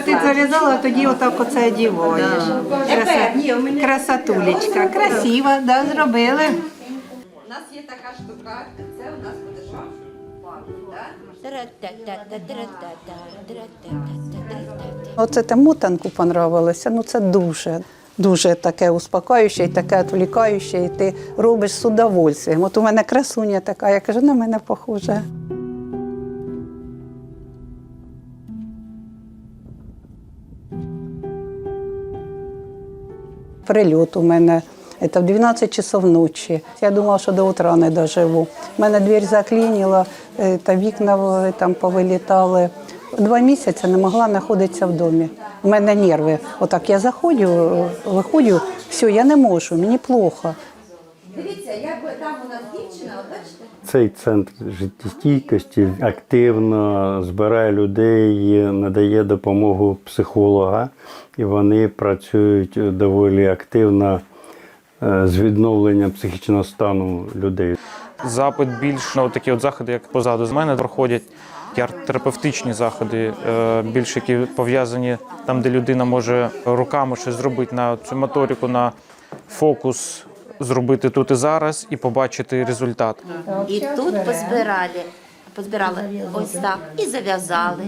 Спочатку ти зав'язала, а тоді отак оце одіваєш. Краса- Красотулечка, красива, да, зробили. У нас є така штука, це у нас буде що? Оце те мотанку понравилося. Ну це дуже, дуже таке успокоюще і таке відволікаюче, і ти робиш з удовольствием. От у мене красуня така, я кажу, на мене похожа. Прильот у мене це в 12 часов ночі. Я думала, що до утра не доживу. У мене двір заклинила, е, та вікна там повилітали. Два місяці не могла знаходитися в домі. У мене нерви. Отак я заходжу, е, виходжу, все, я не можу, мені плохо. Дивіться, як би там у нас дівчина, от бачите? Цей центр життєстійкості активно збирає людей, надає допомогу психолога, і вони працюють доволі активно е, з відновленням психічного стану людей. Запит більш на такі от заходи, як позаду з мене проходять. Арт-терапевтичні заходи, е, більш які пов'язані там, де людина може руками щось зробити на цю моторику, на фокус зробити тут і зараз і побачити результат. І тут позбирали, позбирали ось так і зав'язали.